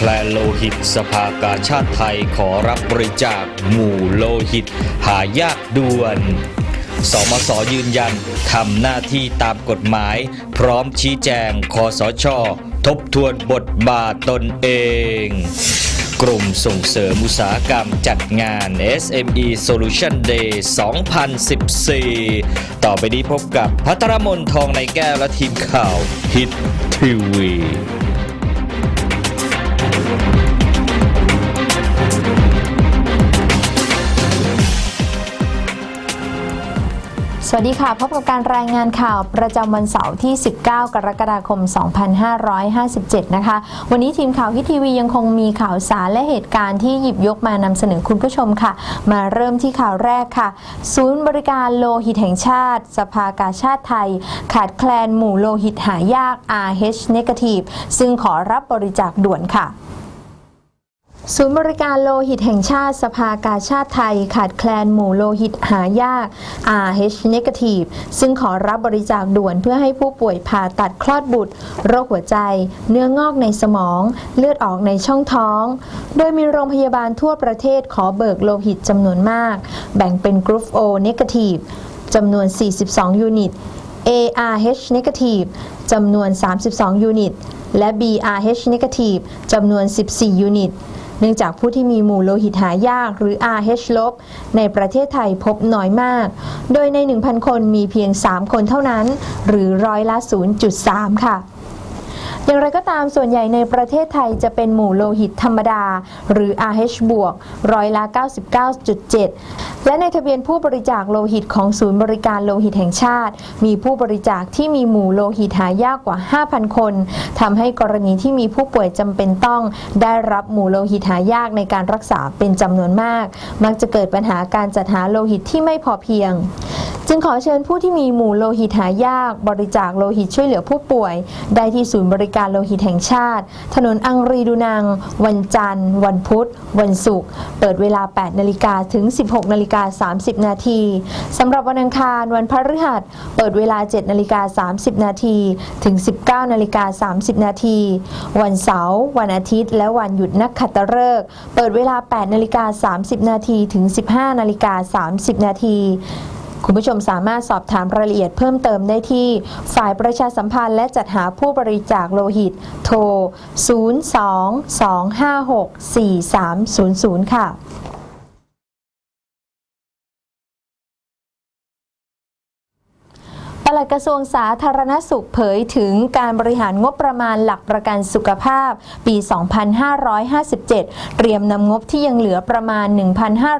แคลนโลหิต สภากาชาติไทยขอรับบริจาคหมู่โลหิต หายากด่วน สมสยืนยันทำหน้าที่ตามกฎหมาย พร้อมชี้แจงคอสช ทบทวนบทบาทตนเองกลุ่มส่งเสริมอุตสาหกรรมจัดงาน SME Solution Day 2014 ต่อไปนี้พบกับพัทรมนทองในแก้วและทีมข่าวฮิตทีวี สวัสดีค่ะ พบกับการรายงานข่าวประจำวันเสาร์ที่ 19 กรกฎาคม 2557 นะคะ วันนี้ทีมข่าวฮิตทีวียังคงมีข่าวสารและเหตุการณ์ที่หยิบยกมานำเสนอคุณผู้ชมค่ะ มาเริ่มที่ข่าวแรกค่ะ ศูนย์บริการโลหิตแห่งชาติ สภากาชาติไทย ขาดแคลนหมู่โลหิตหายาก RH negative ซึ่งขอรับบริจาคด่วนค่ะ ศูนย์บริการโลหิตแห่งชาติสภากาชาติไทย ขาดแคลนหมู่โลหิตหายาก RH negative ซึ่งขอรับบริจาคด่วนเพื่อให้ผู้ป่วยผ่าตัดคลอดบุตร โรคหัวใจ เนื้องอกในสมอง เลือดออกในช่องท้อง โดยมีโรงพยาบาลทั่วประเทศขอเบิกโลหิตจำนวนมาก แบ่งเป็นกรุ๊ป O negative จำนวน 42 ยูนิต ARH negative จำนวน 32 ยูนิต และ BRH negative จำนวน 14 ยูนิต เนื่องจากผู้ที่มีหมู่โลหิตหายากหรือ RH ลบในประเทศไทยพบน้อยมาก โดยใน 1,000 คนมีเพียง 3 คนเท่านั้น หรือร้อยละ 0.3 ค่ะ อย่างไรก็ตามส่วนใหญ่ในประเทศไทยจะเป็นหมู่โลหิตธรรมดา หรือ RH บวกร้อยละ 99.7 และในทะเบียนผู้บริจาคโลหิตของศูนย์บริการโลหิตแห่งชาติ มีผู้บริจาคที่มีหมู่โลหิตหายากกว่า 5,000 คนทำให้กรณีที่มีผู้ป่วยจำเป็นต้อง ได้รับหมู่โลหิตหายากในการรักษาเป็นจำนวนมาก มักจะเกิดปัญหาการจัดหาโลหิตที่ไม่พอเพียงจึงขอเชิญผู้ที่มีหมู่โลหิตหายาก บริจาคโลหิตช่วยเหลือผู้ป่วย ได้ที่ศูนย์บริการโลหิตแห่งชาติ ถนนอังรีดูนัง วันจันทร์ วันพุธ วันศุกร์ เปิดเวลา 8 นาฬิกาถึง 16 นาฬิกา 30 นาที สำหรับวันอังคาร วันพฤหัส เปิดเวลา 7 นาฬิกา 30 นาทีถึง 19 นาฬิกา 30 นาที วันเสาร์ วันอาทิตย์ และวันหยุดนักขัตฤกษ์ เปิดเวลา 8 นาฬิกา 30 นาทีถึง 15 นาฬิกา 30 นาที คุณผู้ชมสามารถสอบถามรายละเอียดเพิ่มเติมได้ที่ ฝ่ายประชาสัมพันธ์และจัดหาผู้บริจาคโลหิต โทร 02-256-4300 ค่ะ ปลัดกระทรวงสาธารณสุขเผยถึงการบริหารงบประมาณหลักประกันสุขภาพ ปี 2557 เตรียมนำงบที่ยังเหลือประมาณ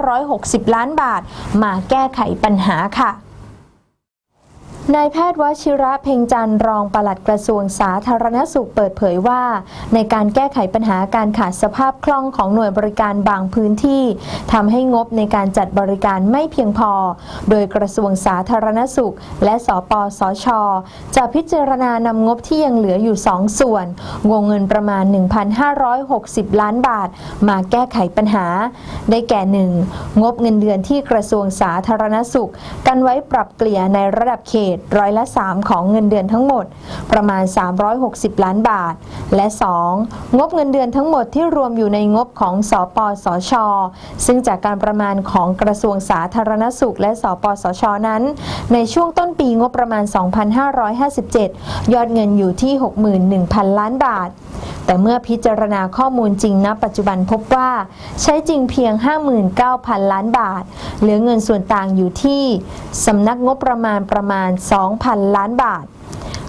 1,560 ล้านบาท มาแก้ไขปัญหาค่ะ นายแพทย์วชิระเพ็งจันรองปลัดกระทรวงสาธารณสุขเปิดเผยว่า ในการแก้ไขปัญหาการขาดสภาพคล่องของหน่วยบริการบางพื้นที่ทำให้งบในการจัดบริการไม่เพียงพอ โดยกระทรวงสาธารณสุข และสปสช จะพิจารณานำงบที่ยังเหลืออยู่ 2 ส่วน วงเงินประมาณ 1,560 ล้านบาท มาแก้ไขปัญหา ได้แก่ 1. งบเงินเดือนที่กระทรวงสาธารณสุข กันไว้ปรับเกลี่ยในระดับเขตร้อยละ 3 ของเงินเดือนทั้งหมด ประมาณ 360 ล้านบาท และ 2. งบเงินเดือนทั้งหมดที่รวมอยู่ในงบของสปสช ซึ่งจากการประมาณของกระทรวงสาธารณสุข และสปสชนั้น ในช่วงต้นปีงบประมาณ 2557 ยอดเงินอยู่ที่ 61,000 ล้านบาทแต่เมื่อพิจารณาข้อมูลจริงณปัจจุบันพบว่า ใช้จริงเพียง 59,000 ล้านบาท เหลือเงินส่วนต่างอยู่ที่ สำนักงบประมาณประมาณ2,000 ล้านบาท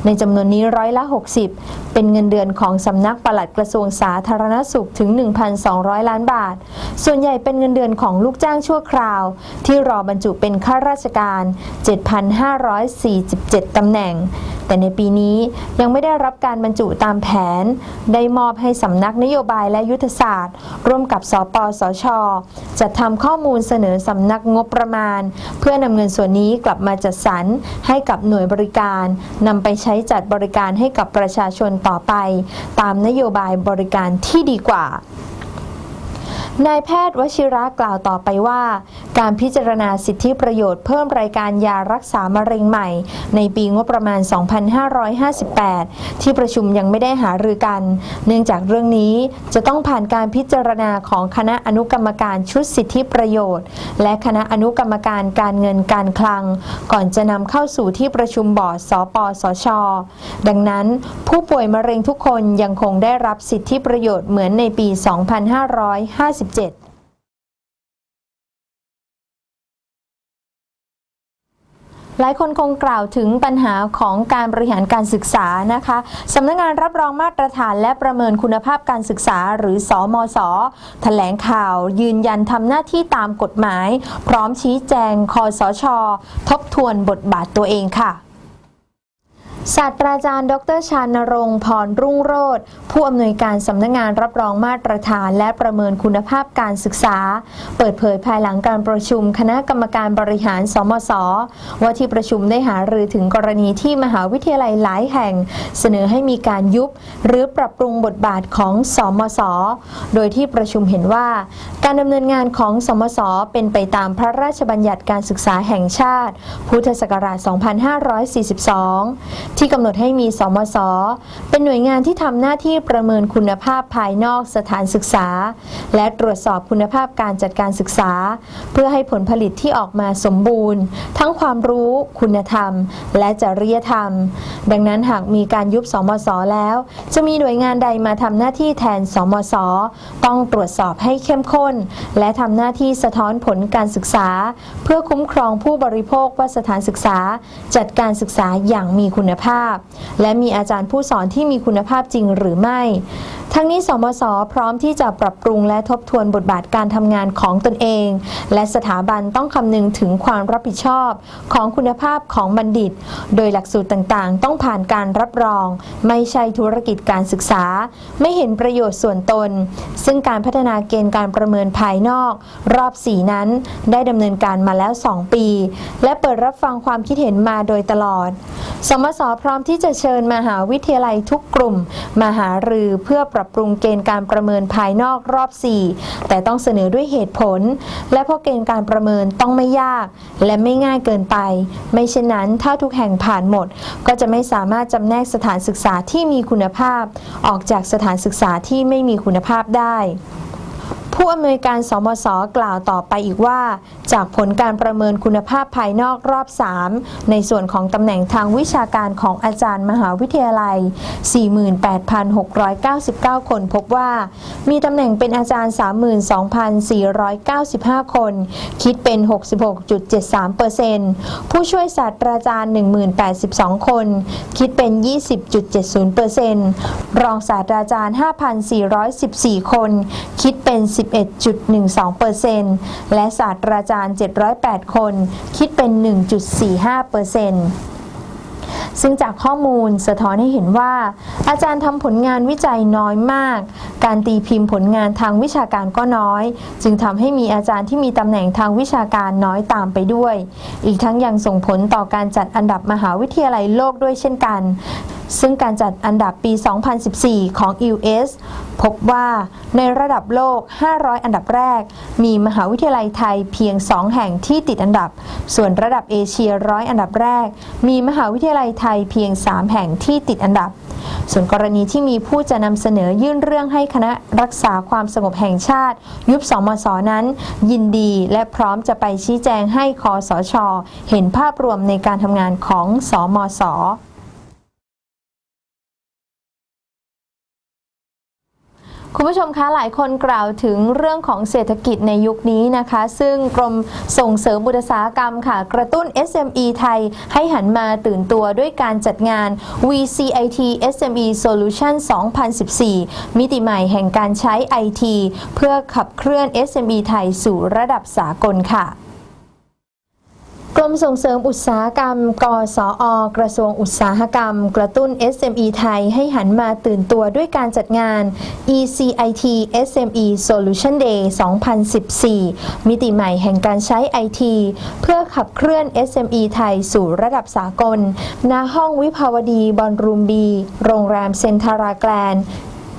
ในจำนวนนี้ร้อยละ 60 เป็นเงินเดือนของสำนักปลัดกระทรวงสาธารณสุขถึง 1,200 ล้านบาท ส่วนใหญ่เป็นเงินเดือนของลูกจ้างชั่วคราว ที่รอบรรจุเป็นข้าราชการ 7,547 ตำแหน่ง แต่ในปีนี้ยังไม่ได้รับการบรรจุตามแผน ได้มอบให้สำนักนโยบายและยุทธศาสตร์ ร่วมกับสปสช จัดทำข้อมูลเสนอสำนักงบประมาณ เพื่อนำเงินส่วนนี้กลับมาจัดสรรให้กับหน่วยบริการนำไปใช้้จัดบริการให้กับประชาชนต่อไป ตามนโยบายบริการที่ดีกว่า นายแพทย์วชิระกล่าวต่อไปว่า การพิจารณาสิทธิประโยชน์เพิ่มรายการยารักษามะเร็งใหม่ ในปีงบประมาณ 2558 ที่ประชุมยังไม่ได้หารือกัน เนื่องจากเรื่องนี้จะต้องผ่านการพิจารณาของคณะอนุกรรมการชุดสิทธิประโยชน์ และคณะอนุกรรมการการเงินการคลัง ก่อนจะนำเข้าสู่ที่ประชุมบอร์ดสปสช ดังนั้น ผู้ป่วยมะเร็งทุกคนยังคงได้รับสิทธิประโยชน์เหมือนในปี 2,55 27หลายคนคงกล่าวถึงปัญหาของการบริหารการศึกษานะคะสำนักงานรับรองมาตรฐานและประเมินคุณภาพการศึกษาหรือสอมศแถลงข่าวยืนยันทำหน้าที่ตามกฎหมาย พร้อมชี้แจงคอสช ทบทวนบทบาทตัวเองค่ะ ศาสตราจารย์ ดรชานรงค์พรรุ่งโรธผู้อำนวยการสำนักงานรับรองมาตรฐานและประเมินคุณภาพการศึกษา เปิดเผยภายหลังการประชุมคณะกรรมการบริหาร สมศว่าที่ประชุมได้หารือถึงกรณีที่มหาวิทยาลัยหลายแห่ง เสนอให้มีการยุบ หรือปรับปรุงบทบาทของสมศโดยที่ประชุมเห็นว่า การดำเนินงานของสมศเป็นไปตามพระราชบัญญัติการศึกษาแห่งชาติ พุทธศักราช 2542ที่กำหนดให้มีสมศเป็นหน่วยงานที่ทำหน้าที่ประเมินคุณภาพภายนอกสถานศึกษา และตรวจสอบคุณภาพการจัดการศึกษา เพื่อให้ผลผลิตที่ออกมาสมบูรณ์ ทั้งความรู้คุณธรรม และจริยธรรม ดังนั้นหากมีการยุบสมศแล้ว จะมีหน่วยงานใดมาทำหน้าที่แทนสมศต้องตรวจสอบให้เข้มข้น และทำหน้าที่สะท้อนผลการศึกษา เพื่อคุ้มครองผู้บริโภคว่าสถานศึกษา จัดการศึกษาอย่างมีคุณภาพ และมีอาจารย์ผู้สอนที่มีคุณภาพจริงหรือไม่ ทั้งนี้สมศพร้อมที่จะปรับปรุงและทบทวนบทบาทการทำงานของตนเอง และสถาบันต้องคำนึงถึงความรับผิดชอบของคุณภาพของบัณฑิต โดยหลักสูตรต่างๆ ต้องผ่านการรับรอง ไม่ใช่ธุรกิจการศึกษา ไม่เห็นประโยชน์ส่วนตน ซึ่งการพัฒนาเกณฑ์การประเมินภายนอก รอบ 4 นั้น ได้ดำเนินการมาแล้ว 2 ปี และเปิดรับฟังความคิดเห็นมาโดยตลอด สมศพร้อมที่จะเชิญมหาวิทยาลัยทุกกลุ่ม มาหารือเพื่อปรับปรุงเกณฑ์การประเมินภายนอกรอบ 4 แต่ต้องเสนอด้วยเหตุผล และเพราะเกณฑ์การประเมินต้องไม่ยาก และไม่ง่ายเกินไป ไม่เช่นนั้นถ้าทุกแห่งผ่านหมด ก็จะไม่สามารถจำแนกสถานศึกษาที่มีคุณภาพ ออกจากสถานศึกษาที่ไม่มีคุณภาพได้ ผู้อำนวยการสมศกล่าวต่อไปอีกว่า จากผลการประเมินคุณภาพภายนอกรอบ 3 ในส่วนของตำแหน่งทางวิชาการของอาจารย์มหาวิทยาลัย 48,699 คนพบว่า มีตำแหน่งเป็นอาจารย์ 32,495 คน คิดเป็น 66.73%ผู้ช่วยศาสตราจารย์ 1,082 คน คิดเป็น 20.70%รองศาสตราจารย์ 5,414 คน คิดเป็น11.12%และศาสตราจารย์ 708 คน คิดเป็น 1.45%ซึ่งจากข้อมูลสะท้อนให้เห็นว่า อาจารย์ทำผลงานวิจัยน้อยมาก การตีพิมพ์ผลงานทางวิชาการก็น้อย จึงทำให้มีอาจารย์ที่มีตำแหน่งทางวิชาการน้อยตามไปด้วย อีกทั้งยังส่งผลต่อการจัดอันดับมหาวิทยาลัยโลกด้วยเช่นกัน ซึ่งการจัดอันดับปี 2014 ของ US พบว่าในระดับโลก 500 อันดับแรก มีมหาวิทยาลัยไทยเพียง 2 แห่งที่ติดอันดับ ส่วนระดับเอเชียร้อยอันดับแรก มีมหาวิทยาลัยไทยเพียง 3 แห่งที่ติดอันดับ ส่วนกรณีที่มีผู้จะนำเสนอยื่นเรื่องให้คณะรักษาความสงบแห่งชาติ ยุบสมศนั้น ยินดีและพร้อมจะไปชี้แจงให้คอสช เห็นภาพรวมในการทำงานของสมศ คุณผู้ชมคะหลายคนกล่าวถึงเรื่องของเศรษฐกิจในยุคนี้นะคะ ซึ่งกรมส่งเสริมอุตสาหกรรมค่ะ กระตุ้น SME ไทยให้หันมาตื่นตัวด้วยการจัดงาน VCIT SME Solution 2014 มิติใหม่แห่งการใช้ IT เพื่อขับเคลื่อน SME ไทยสู่ระดับสากลค่ะ กรมส่งเสริมอุตสาหกรรม กสอ กระทรวงอุตสาหกรรม กระตุ้น SME ไทยให้หันมาตื่นตัวด้วยการจัดงาน ECIT SME Solution Day 2014 มิติใหม่แห่งการใช้ IT เพื่อขับเคลื่อน SME ไทยสู่ระดับสากล ณ ห้องวิภาวดีบอลรูมบี โรงแรมเซนทาราแกลน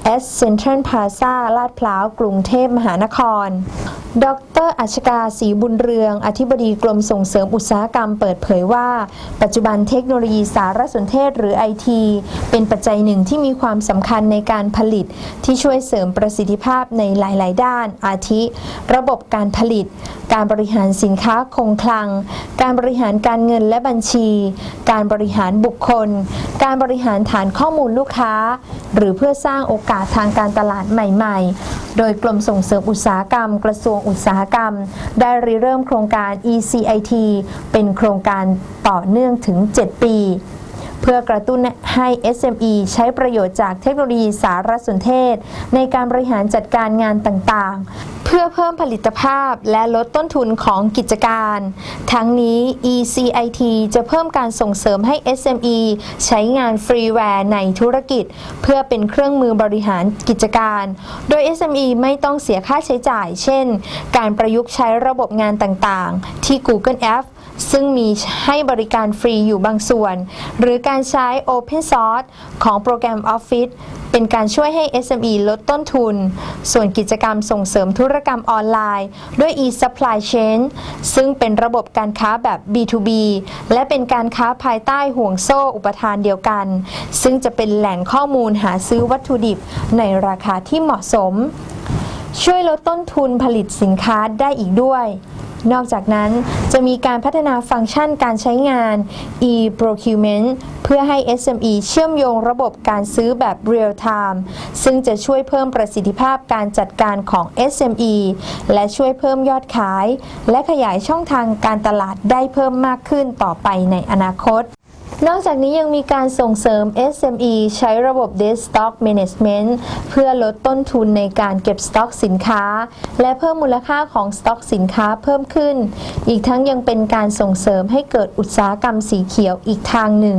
เอสเซ็นทรัลพาซาลาดพร้าว กรุงเทพมหานคร ดร อัชกาศรีบุญเรือง อธิบดีกรมส่งเสริมอุตสาหกรรมเปิดเผยว่า ปัจจุบันเทคโนโลยีสารสนเทศหรือไอทีเป็นปัจจัยหนึ่งที่มีความสำคัญในการผลิต ที่ช่วยเสริมประสิทธิภาพในหลาย ๆ ด้าน อาทิ ระบบการผลิต การบริหารสินค้าคงคลัง การบริหารการเงินและบัญชี การบริหารบุคคล การบริหารฐานข้อมูลลูกค้า หรือเพื่อสร้างโอกาสทางการตลาดใหม่ ๆ โดยกรมส่งเสริมอุตสาหกรรม กระทรวงอุตสาหกรรม ได้ริเริ่มโครงการ ECIT เป็นโครงการต่อเนื่องถึง 7 ปี เพื่อกระตุ้นให้ SME ใช้ประโยชน์จากเทคโนโลยีสารสนเทศ ในการบริหารจัดการงานต่างๆ เพื่อเพิ่มผลิตภาพและลดต้นทุนของกิจการ ทั้งนี้ ECIT จะเพิ่มการส่งเสริมให้ SME ใช้งานฟรีแวร์ในธุรกิจ เพื่อเป็นเครื่องมือบริหารกิจการ โดย SME ไม่ต้องเสียค่าใช้จ่าย เช่น การประยุกต์ใช้ระบบงานต่างๆ ที่ Google Apps ซึ่งมีให้บริการฟรีอยู่บางส่วน หรือการใช้ Open Source ของโปรแกรม Office เป็นการช่วยให้ SME ลดต้นทุน ส่วนกิจกรรมส่งเสริมธุรกรรมออนไลน์ ด้วย e-supply chain ซึ่งเป็นระบบการค้าแบบ B2B และเป็นการค้าภายใต้ห่วงโซ่อุปทานเดียวกัน ซึ่งจะเป็นแหล่งข้อมูลหาซื้อวัตถุดิบในราคาที่เหมาะสม ช่วยลดต้นทุนผลิตสินค้าได้อีกด้วย นอกจากนั้นจะมีการพัฒนาฟังก์ชันการใช้งาน e-procurement เพื่อให้ SME เชื่อมโยงระบบการซื้อแบบ real time ซึ่งจะช่วยเพิ่มประสิทธิภาพการจัดการของ SME และช่วยเพิ่มยอดขาย และขยายช่องทางการตลาดได้เพิ่มมากขึ้นต่อไปในอนาคต นอกจากนี้ยังมีการส่งเสริม SME ใช้ระบบ Desk Stock Management เพื่อลดต้นทุนในการเก็บสต็อกสินค้า และเพิ่มมูลค่าของสต็อกสินค้าเพิ่มขึ้น อีกทั้งยังเป็นการส่งเสริมให้เกิดอุตสาหกรรมสีเขียวอีกทางหนึ่ง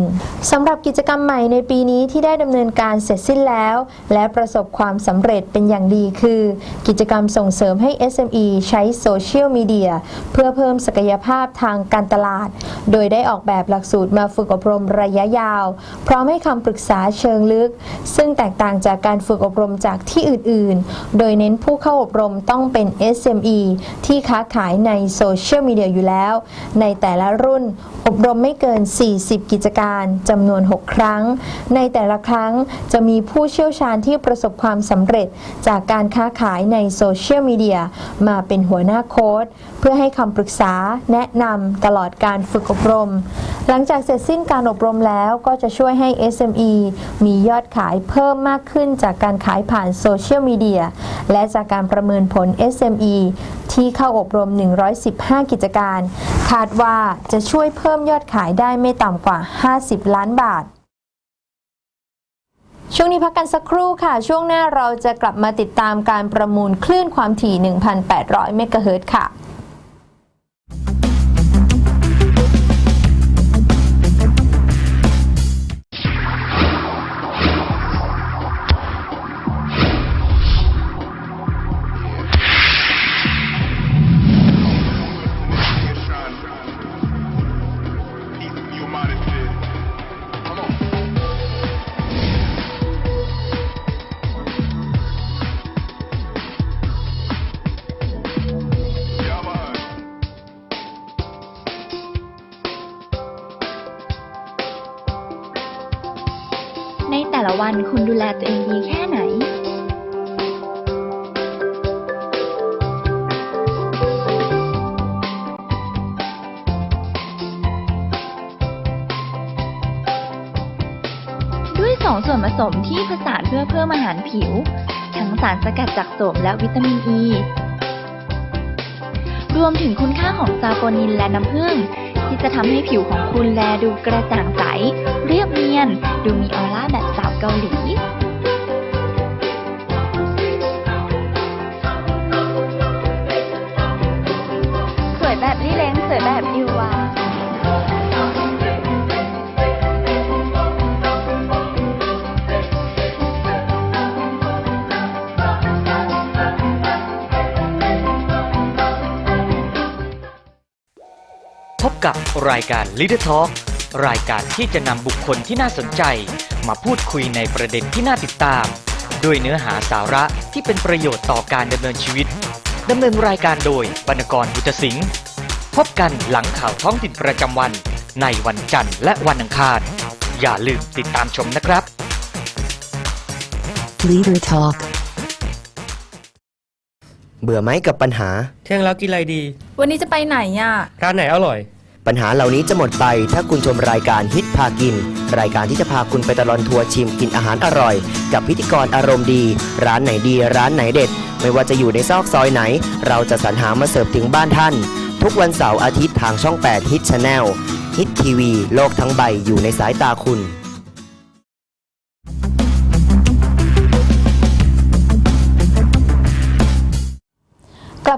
สำหรับกิจกรรมใหม่ในปีนี้ที่ได้ดำเนินการเสร็จสิ้นแล้ว และประสบความสำเร็จเป็นอย่างดีคือ กิจกรรมส่งเสริมให้ SME ใช้โซเชียลมีเดียเพื่อเพิ่มศักยภาพทางการตลาด โดยได้ออกแบบหลักสูตรมาฝึกอบรมระยะยาว พร้อมให้คำปรึกษาเชิงลึก ซึ่งแตกต่างจากการฝึกอบรมจากที่อื่น ๆ โดยเน้นผู้เข้าอบรมต้องเป็น SME ที่ค้าขายในโซเชียลมีเดียอยู่แล้ว ในแต่ละรุ่นอบรมไม่เกิน 40 กิจการจำนวน 6 ครั้ง ในแต่ละครั้งจะมีผู้เชี่ยวชาญที่ประสบความสำเร็จจากการค้าขายในโซเชียลมีเดียมาเป็นหัวหน้าโค้ดเพื่อให้คำปรึกษาแนะนำตลอดการฝึกอบรม หลังจากเสร็จสิ้นการอบรมแล้วก็จะช่วยให้ SME มียอดขายเพิ่มมากขึ้นจากการขายผ่านโซเชียลมีเดียและจากการประเมินผล SME ที่เข้าอบรม 115 กิจการ คาดว่าจะช่วยเพิ่มยอดขายได้ไม่ต่ำกว่า 50 ล้านบาทช่วงนี้พักกันสักครู่ค่ะ ช่วงหน้าเราจะกลับมาติดตามการประมูลคลื่นความถี่ 1,800 เมกะเฮิรตซ์ค่ะ วันคุณดูแลตัวเองดีแค่ไหนด้วยสองส่วนผสมที่ผสานเพื่อเพิ่มอาหารผิว ทั้งสารสกัดจากโสมและวิตามินอ e. ีรวมถึงคุณค่าของซาโปนินและน้ำผึ้งที่จะทำให้ผิวของคุณแลดูกระจ่างใส เรียบเนียน ดูมีออร่าแบบส เกาหลี สวยแบบลี่เล้งสวยแบบดิววาพบกับรายการ Leader Talk รายการที่จะนำบุคคลที่น่าสนใจ มาพูดคุยในประเด็นที่น่าติดตาม ด้วยเนื้อหาสาระที่เป็นประโยชน์ต่อการดำเนินชีวิตดำเนินรายการโดยบรรณกรบุตรสิงห์พบกันหลังข่าวท้องถิ่นประจำวัน ในวันจันทร์และวันอังคาร อย่าลืมติดตามชมนะครับ Leader Talk เบื่อไหมกับปัญหา เที่ยงแล้วกินอะไรดี วันนี้จะไปไหนอะ ร้านไหนอร่อย ปัญหาเหล่านี้จะหมดไปถ้าคุณชมรายการฮิตพากิน รายการที่จะพาคุณไปตลอดทัวร์ชิมกินอาหารอร่อย กับพิธีกรอารมณ์ดี ร้านไหนดี ร้านไหนเด็ด ไม่ว่าจะอยู่ในซอกซอยไหน เราจะสรรหามาเสิร์ฟถึงบ้านท่าน ทุกวันเสาร์อาทิตย์ทางช่อง 8 ฮิตชาแนลฮิตทีวีโลกทั้งใบอยู่ในสายตาคุณ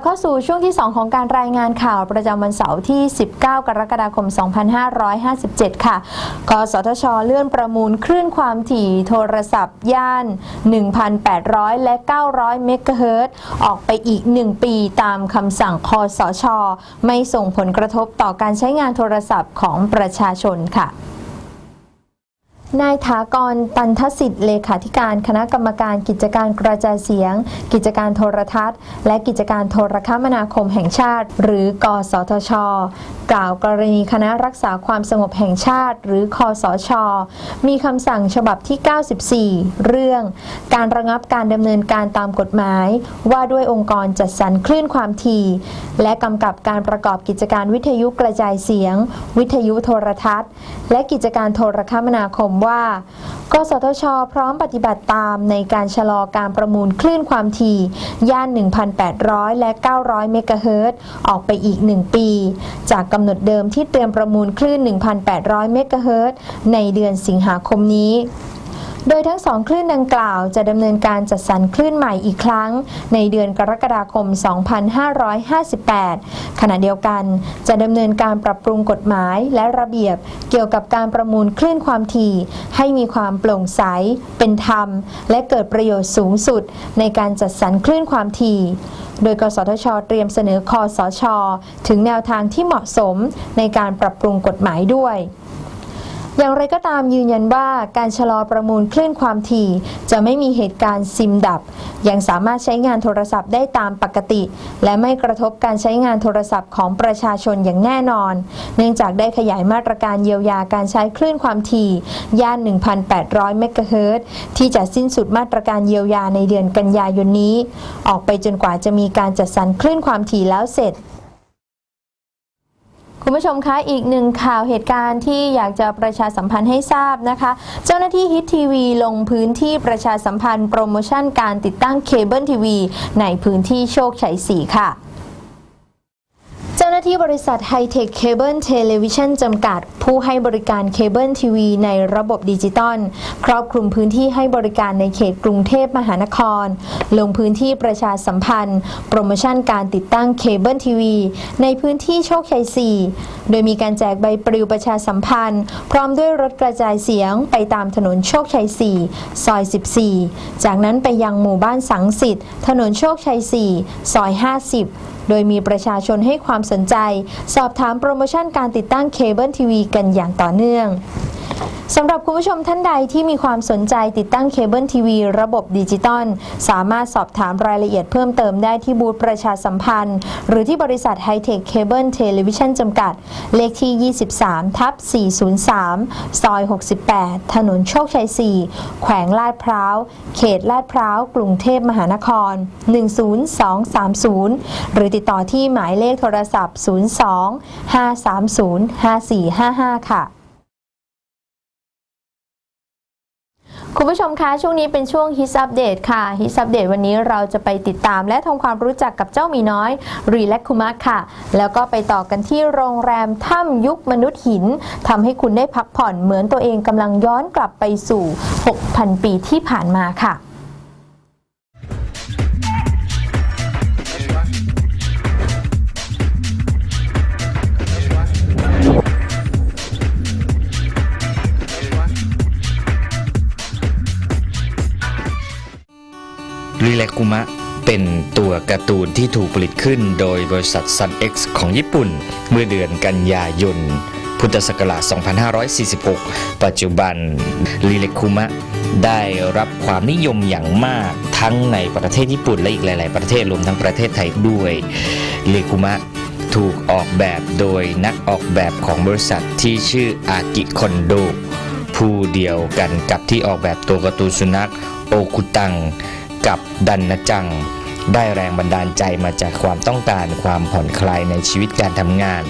เข้าสู่ช่วงที่ 2 ของการรายงานข่าวประจำวันเสาร์ที่ 19 กรกฎาคม 2557 ค่ะ กสทช เลื่อนประมูลคลื่นความถี่โทรศัพท์ย่าน 1,800 และ 900 เมกะเฮิรตออกไปอีก 1 ปีตามคำสั่งคอสช ไม่ส่งผลกระทบต่อการใช้งานโทรศัพท์ของประชาชนค่ะ นายถากรตันทสิทธิ์เลขาธิการคณะกรรมการกิจการกระจายเสียง กิจการโทรทัศน์ และกิจการโทรคมนาคมแห่งชาติ หรือกสทช กล่าวกรณีคณะรักษาความสงบแห่งชาติ หรือคอสช มีคำสั่งฉบับที่ 94 เรื่อง การระงับการดำเนินการตามกฎหมาย ว่าด้วยองค์กรจัดสรรคลื่นความถี่ และกำกับการประกอบกิจการวิทยุกระจายเสียง วิทยุโทรทัศน์ และกิจการโทรคมนาคมว่า กสทช พร้อมปฏิบัติตามในการชะลอการประมูลคลื่นความถี่ ย่าน 1,800 และ 900 เมกะเฮิรตซ์ออกไปอีก 1 ปี จากกำหนดเดิมที่เตรียมประมูลคลื่น 1,800 เมกะเฮิรตซ์ในเดือนสิงหาคมนี้ โดยทั้งสองคลื่นดังกล่าวจะดำเนินการจัดสรรคลื่นใหม่อีกครั้ง ในเดือนกรกฎาคม 2558 ขณะเดียวกันจะดำเนินการปรับปรุงกฎหมายและระเบียบเกี่ยวกับการประมูลคลื่นความถี่ ให้มีความโปร่งใส เป็นธรรม และเกิดประโยชน์สูงสุด ในการจัดสรรคลื่นความถี่โดย กสทช เตรียมเสนอคอสช ถึงแนวทางที่เหมาะสมในการปรับปรุงกฎหมายด้วย อย่างไรก็ตามยืนยันว่าการชะลอประมูลคลื่นความถี่ จะไม่มีเหตุการณ์ซิมดับ ยังสามารถใช้งานโทรศัพท์ได้ตามปกติ และไม่กระทบการใช้งานโทรศัพท์ของประชาชนอย่างแน่นอน เนื่องจากได้ขยายมาตรการเยียวยาการใช้คลื่นความถี่ ย่าน 1,800 เมกะเฮิรตซ์ที่จะสิ้นสุดมาตรการเยียวยาในเดือนกันยายนนี้ ออกไปจนกว่าจะมีการจัดสรรคลื่นความถี่แล้วเสร็จ คุณผู้ชมคะอีกหนึ่งข่าวเหตุการณ์ที่อยากจะประชาสัมพันธ์ให้ทราบนะคะ เจ้าหน้าที่ฮิตทีวีลงพื้นที่ประชาสัมพันธ์โปรโมชั่นการติดตั้งเคเบิลทีวีในพื้นที่โชคชัย 4 ค่ะาที่บริษัทไฮเทคเคเบิลเทเลวิชันจำกัด ผู้ให้บริการเคเบิลทีวีในระบบดิจิตอลครอบคลุมพื้นที่ให้บริการในเขตกรุงเทพมหานคร ลงพื้นที่ประชาสัมพันธ์ โปรโมชั่นการติดตั้งเคเบิลทีวีในพื้นที่โชคชัย 4โดยมีการแจกใบปลิวประชาสัมพันธ์ พร้อมด้วยรถกระจายเสียงไปตามถนนโชคชัย 4 ซอย 14 จากนั้นไปยังหมู่บ้านสังสิทธิ์ถนนโชคชัย 4 ซอย 50โดยมีประชาชนให้ความสนใจ สอบถามโปรโมชั่นการติดตั้งเคเบิลทีวีกันอย่างต่อเนื่อง สำหรับคุณผู้ชมท่านใดที่มีความสนใจติดตั้งเคเบิลทีวีระบบดิจิตอลสามารถสอบถามรายละเอียดเพิ่มเติมได้ที่บูธประชาสัมพันธ์ หรือที่บริษัทไฮเทคเคเบิลเทเลวิชันจำกัด เลขที่ 23 ทับ 403 ซอย 68 ถนนโชคชัย 4 แขวงลาดพร้าว เขตลาดพร้าว กรุงเทพมหานคร 10230 หรือติดต่อที่หมายเลขโทรศัพท์ 02 530 5455 ค่ะ คุณผู้ชมคะช่วงนี้เป็นช่วงฮิสอัปเดตค่ะฮิสอัปเดตวันนี้เราจะไปติดตามและทำความรู้จักกับเจ้ามีน้อยรีแลคคุมะค่ะ แล้วก็ไปต่อกันที่โรงแรมถ้ำยุคมนุษย์หินทำให้คุณได้พักผ่อนเหมือนตัวเองกำลังย้อนกลับไปสู่ 6,000 ปีที่ผ่านมาค่ะ แลกุมะ เป็นตัวการ์ตูนที่ถูกผลิตขึ้นโดยบริษัท Sun X ของญี่ปุ่น เมื่อเดือนกันยายน พุทธศักราช 2546 ปัจจุบันลีเลคุมะได้รับความนิยมอย่างมากทั้งในประเทศญี่ปุ่นและอีกหลาย ๆ ประเทศรวมทั้งประเทศไทยด้วยลีคุมะถูกออกแบบโดยนักออกแบบของบริษัทที่ชื่ออากิคอนโด ผู้เดียวกันกับที่ออกแบบตัวการ์ตูนสุนัขโอคุตัง กับดันนะจัง ได้แรงบันดาลใจมาจากความต้องการความผ่อนคลายในชีวิตการทำงาน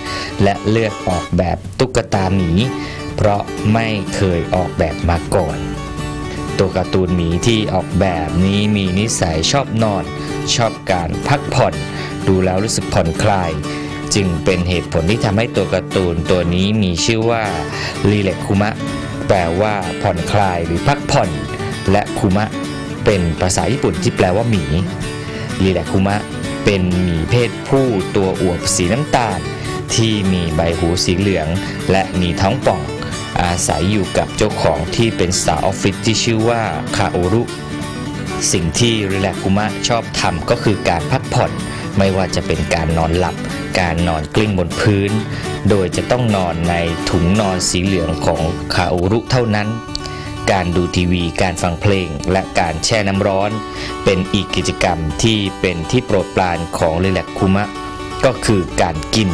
และเลือกออกแบบตุ๊กตาหมี เพราะไม่เคยออกแบบมาก่อน ตัวการ์ตูนหมีที่ออกแบบนี้มีนิสัยชอบนอน ชอบการพักผ่อน ดูแล้วรู้สึกผ่อนคลายจึงเป็นเหตุผลที่ทำให้ตัวการ์ตูนตัวนี้มีชื่อว่ารีเลคุมะแปลว่าผ่อนคลายหรือพักผ่อน และคุมะ เป็นภาษาญี่ปุ่นที่แปลว่าหมีรีเลคุมะเป็นหมีเพศผู้ตัวอวบสีน้ำตาล ที่มีใบหูสีเหลือง และมีท้องป่อง อาศัยอยู่กับเจ้าของที่เป็นสาวออฟฟิศที่ชื่อว่าคาโอรุสิ่งที่ริแลคุมะชอบทำก็คือการพักผ่อน ไม่ว่าจะเป็นการนอนหลับ การนอนกลิ้งบนพื้น โดยจะต้องนอนในถุงนอนสีเหลืองของคาโอรุเท่านั้น การดูทีวี การฟังเพลง และการแช่น้ำร้อน เป็นอีกกิจกรรมที่เป็นที่โปรดปรานของริแลคุมะ ก็คือการกิน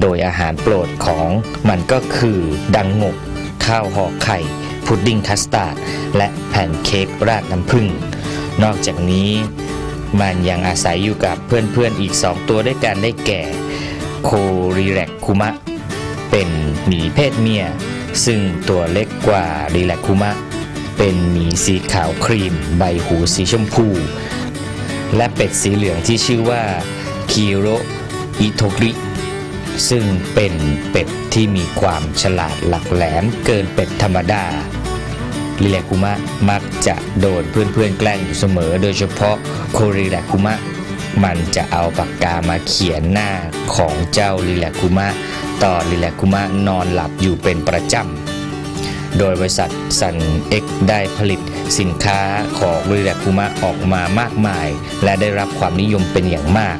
โดยอาหารโปรดของมันก็คือดังงก ข้าวห่อไข่ พุดดิ้งคัสตาร์ด และแผ่นเค้กราดน้ำผึ้ง นอกจากนี้มันยังอาศัยอยู่กับเพื่อนๆอีก 2 ตัวด้วยกันได้แก่ โครีแรกคุมะ เป็นหมีเพศเมีย ซึ่งตัวเล็กกว่ารีแลคุมะ เป็นหมีสีขาวครีม ใบหูสีชมพู และเป็ดสีเหลืองที่ชื่อว่าคิโรอิโทริซึ่งเป็นเป็ดที่มีความฉลาดหลักแหลมเกินเป็ดธรรมดาลิแลคุมะมักจะโดนเพื่อนๆแกล้งอยู่เสมอ โดยเฉพาะโคริแลคุมะ มันจะเอาปากกามาเขียนหน้าของเจ้าลิแลคุมะ ตอลิแลคุมะนอนหลับอยู่เป็นประจำ โดยบริษัทซันเอ็กได้ผลิตสินค้าของลิแลคุมะออกมามากมาย และได้รับความนิยมเป็นอย่างมาก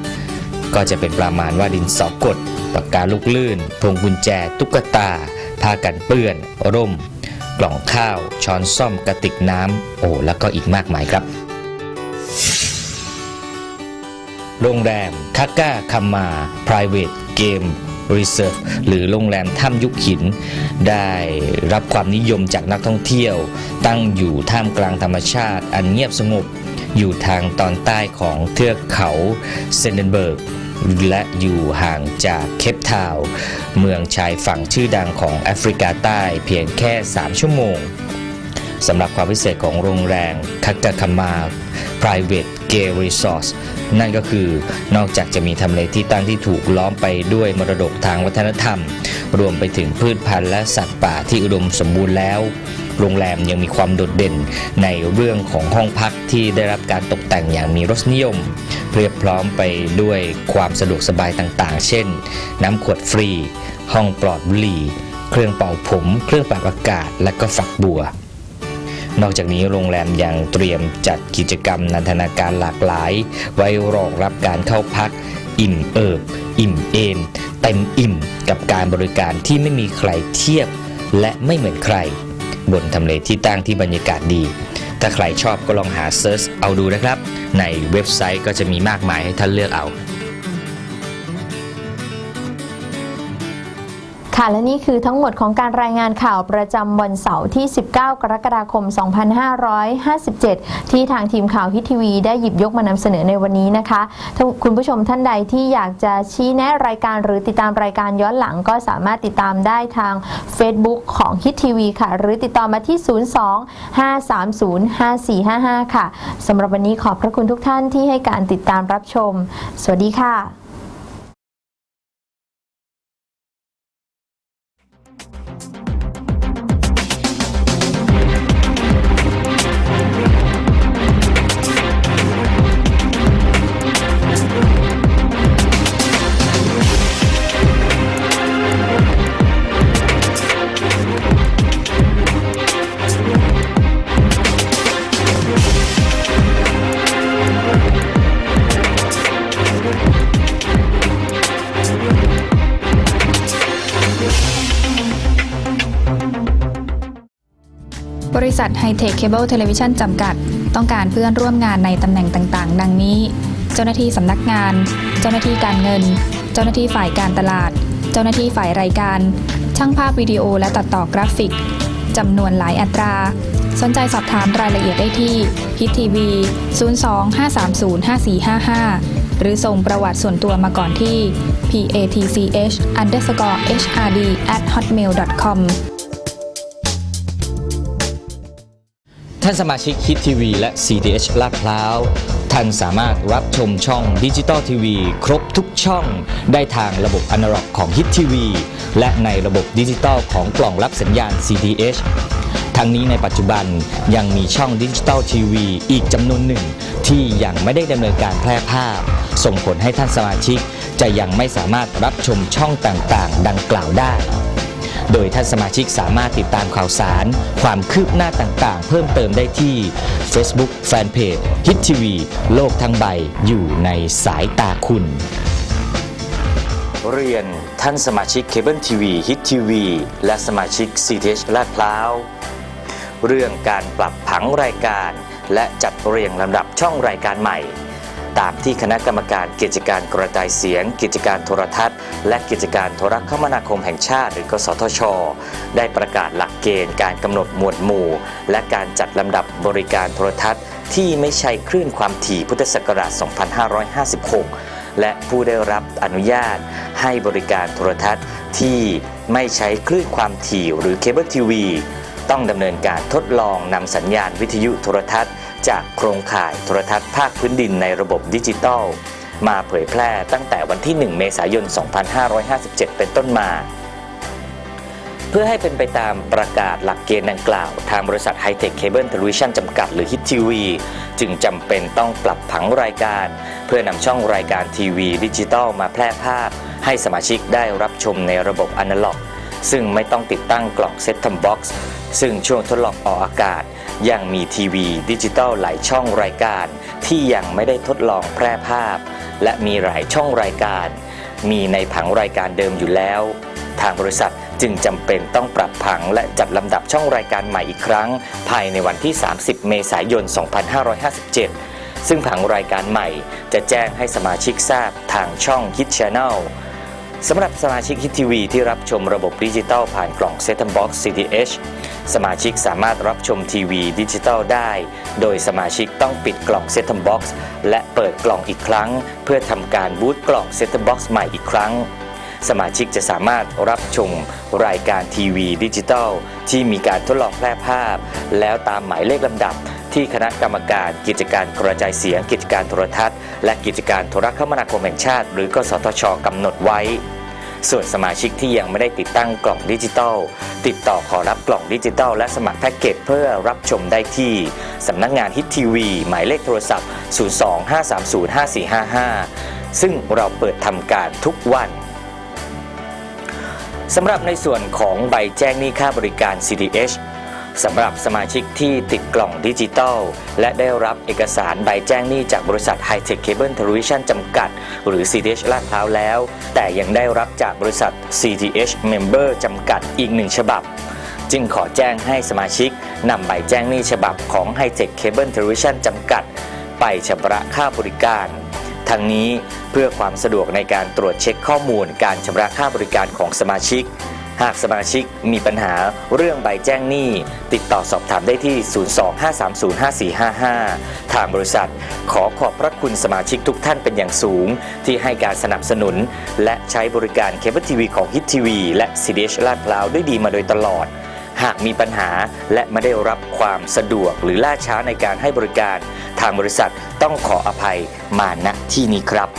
ก็จะเป็นประมาณว่าดินสอกดปากกาลูกลื่น พวงกุญแจ ตุ๊กตา ผ้ากันเปื้อน ร่ม กล่องข้าว ช้อนซ่อม กระติกน้ำ โอ้ แล้วก็อีกมากมายครับ โรงแรมคาก้าคัมมา Private Game Reserve หรือโรงแรมถ้ำยุคหิน ได้รับความนิยมจากนักท่องเที่ยว ตั้งอยู่ท่ามกลางธรรมชาติ อันเงียบสงบอยู่ทางตอนใต้ของเทือกเขาเซนเดนเบิร์กและอยู่ห่างจากเคปทาวเมืองชายฝั่งชื่อดังของแอฟริกาใต้เพียงแค่ 3 ชั่วโมง สำหรับความพิเศษของโรงแรมคักกะคามา Private Gay Resort นั่นก็คือนอกจากจะมีทำเลที่ตั้งที่ถูกล้อมไปด้วยมรดกทางวัฒนธรรม รวมไปถึงพืชพันธุ์และสัตว์ป่าที่อุดมสมบูรณ์แล้ว โรงแรมยังมีความโดดเด่นในเรื่องของห้องพักที่ได้รับการตกแต่งอย่างมีรสนิยมเพียบพร้อมไปด้วยความสะดวกสบายต่างๆ เช่น น้ำขวดฟรี ห้องปลอดบุหรี่ เครื่องเป่าผม เครื่องปรับอากาศ และก็ฝักบัว นอกจากนี้โรงแรมยังเตรียมจัดกิจกรรมนันทนาการหลากหลาย ไว้รองรับการเข้าพัก อิ่มเอิบ อิ่มเอม เต็มอิ่มกับการบริการที่ไม่มีใครเทียบ และไม่เหมือนใคร บนทำเลที่ตั้งที่บรรยากาศดี ถ้าใครชอบก็ลองหาเซิร์ชเอาดูนะครับ ในเว็บไซต์ก็จะมีมากมายให้ท่านเลือกเอา ค่ะและนี่คือทั้งหมดของการรายงานข่าวประจำวันเสาร์ที่ 19 กรกฎาคม 2557 ที่ทางทีมข่าวฮิตทีวีได้หยิบยกมานำเสนอในวันนี้นะคะถ้าคุณผู้ชมท่านใดที่อยากจะชี้แนะรายการหรือติดตามรายการย้อนหลังก็สามารถติดตามได้ทาง Facebook ของฮิตทีวีค่ะ หรือติดต่อมาที่ 02 530 5455 ค่ะสำหรับวันนี้ขอบพระคุณทุกท่านที่ให้การติดตามรับชม สวัสดีค่ะ ริษัทไฮเทคเคเบิลเทเลวิชันจำกัด ต้องการเพื่อนร่วมงานในตำแหน่งต่างๆ ดังนี้ เจ้าหน้าที่สำนักงาน เจ้าหน้าที่การเงิน เจ้าหน้าที่ฝ่ายการตลาด เจ้าหน้าที่ฝ่ายรายการ ช่างภาพวิดีโอและตัดต่อกราฟิกจำนวนหลายอัตรา สนใจสอบถามรายละเอียดได้ที่ฮิตทีวี 02-530-5455 หรือส่งประวัติส่วนตัวมาก่อนที่ patch underscore hrd at hotmail com ท่านสมาชิกฮิตทีวีและ CDH ลาดพร้าว ท่านสามารถรับชมช่องดิจิตอลทีวีครบทุกช่อง ได้ทางระบบอนาล็อกของฮิตทีวีและในระบบดิจิตอลของกล่องรับสัญญาณ CDH ทั้งนี้ในปัจจุบันยังมีช่องดิจิตอลทีวีอีกจำนวนหนึ่ง ที่ยังไม่ได้ดำเนินการแพร่ภาพ ส่งผลให้ท่านสมาชิกจะยังไม่สามารถรับชมช่องต่างๆ ดังกล่าวได้ โดยท่านสมาชิกสามารถติดตามข่าวสาร ความคืบหน้าต่างๆ เพิ่มเติมได้ที่ Facebook Fanpage Hit TV โลกทั้งใบอยู่ในสายตาคุณ เรียนท่านสมาชิกเคเบิลทีวีฮิตทีวีและสมาชิก CTH ลาดพร้าว เรื่องการปรับผังรายการ และจัดเรียงลำดับช่องรายการใหม่ ตามที่คณะกรรมการกิจการกระจายเสียง กิจการโทรทัศน์ และกิจการโทรคมนาคมแห่งชาติ หรือกสทช ได้ประกาศหลักเกณฑ์การกำหนดหมวดหมู่ และการจัดลำดับบริการโทรทัศน์ ที่ไม่ใช่คลื่นความถี่พุทธศักราช 2556 และผู้ได้รับอนุญาตให้บริการโทรทัศน์ที่ไม่ใช้คลื่นความถี่หรือเคเบิลทีวีต้องดำเนินการทดลองนำสัญญาณวิทยุโทรทัศน์ จากโครงข่ายโทรทัศน์ภาคพื้นดินในระบบดิจิตอลมาเผยแพร่ตั้งแต่วันที่ 1 เมษายน 2557 เป็นต้นมา เพื่อให้เป็นไปตามประกาศหลักเกณฑ์ดังกล่าว ทางบริษัทไฮเทคเคเบิลเทเลวิชันจำกัดหรือฮิตทีวีจึงจำเป็นต้องปรับผังรายการ เพื่อนำช่องรายการทีวีดิจิตอลมาแพร่ภาพ ให้สมาชิกได้รับชมในระบบอนาล็อก ซึ่งไม่ต้องติดตั้งกล่องเซ็ตทัมบ็อกซ์ซึ่งช่วงทดลองออกอากาศ ยังมีทีวีดิจิตอลหลายช่องรายการ ที่ยังไม่ได้ทดลองแพร่ภาพ และมีหลายช่องรายการ มีในผังรายการเดิมอยู่แล้ว ทางบริษัทจึงจำเป็นต้องปรับผังและจัดลำดับช่องรายการใหม่อีกครั้ง ภายในวันที่ 30 เมษายน 2557 ซึ่งผังรายการใหม่จะแจ้งให้สมาชิกทราบทางช่อง Hit Channel สำหรับสมาชิกฮิตทีวีที่รับชมระบบดิจิตอลผ่านกล่อง s e t Box CDH สมาชิกสามารถรับชมทีวีดิจิตอลได้ โดยสมาชิกต้องปิดกล่อง s e t Box และเปิดกล่องอีกครั้ง เพื่อทำการบูตกล่อง s e t Box ใหม่อีกครั้ง สมาชิกจะสามารถรับชมรายการทีวีดิจิตอลที่มีการทดลองแพร่ภาพ แล้วตามหมายเลขลำดับ ที่คณะกรรมการกิจการกระจายเสียง กิจการโทรทัศน์ และกิจการโทรคมนาคมแห่งชาติ หรือกสทชกำหนดไว้ ส่วนสมาชิกที่ยังไม่ได้ติดตั้งกล่องดิจิตอลติดต่อขอรับกล่องดิจิตอลและสมัครแพ็กเกจเพื่อรับชมได้ที่ สำนักงานฮิตทีวี หมายเลขโทรศัพท์ 025305455 ซึ่งเราเปิดทำการทุกวันสำหรับในส่วนของใบแจ้งหนี้ค่าบริการ CDH สำหรับสมาชิกที่ติดกล่องดิจิตอลและได้รับเอกสารใบแจ้งหนี้จากบริษัท High-Tech Cable Television จำกัด หรือ CDH ลาดพร้าวแล้ว แต่ยังได้รับจากบริษัท CDH Member จำกัดอีกหนึ่งฉบับ จึงขอแจ้งให้สมาชิกนำใบแจ้งหนี้ฉบับของ High-Tech Cable Television จำกัด ไปชำระค่าบริการทั้งนี้เพื่อความสะดวกในการตรวจเช็คข้อมูลการชำระค่าบริการของสมาชิก หากสมาชิกมีปัญหาเรื่องใบแจ้งหนี้ ติดต่อสอบถามได้ที่ 025305455 ทางบริษัท ขอขอบพระคุณสมาชิกทุกท่านเป็นอย่างสูง ที่ให้การสนับสนุน และใช้บริการเคเบิลทีวีของฮิตทีวีและ CDH ลาดพร้าวด้วยดีมาโดยตลอด หากมีปัญหาและไม่ได้รับความสะดวกหรือล่าช้าในการให้บริการ ทางบริษัทต้องขออภัยมาณที่นี้ครับ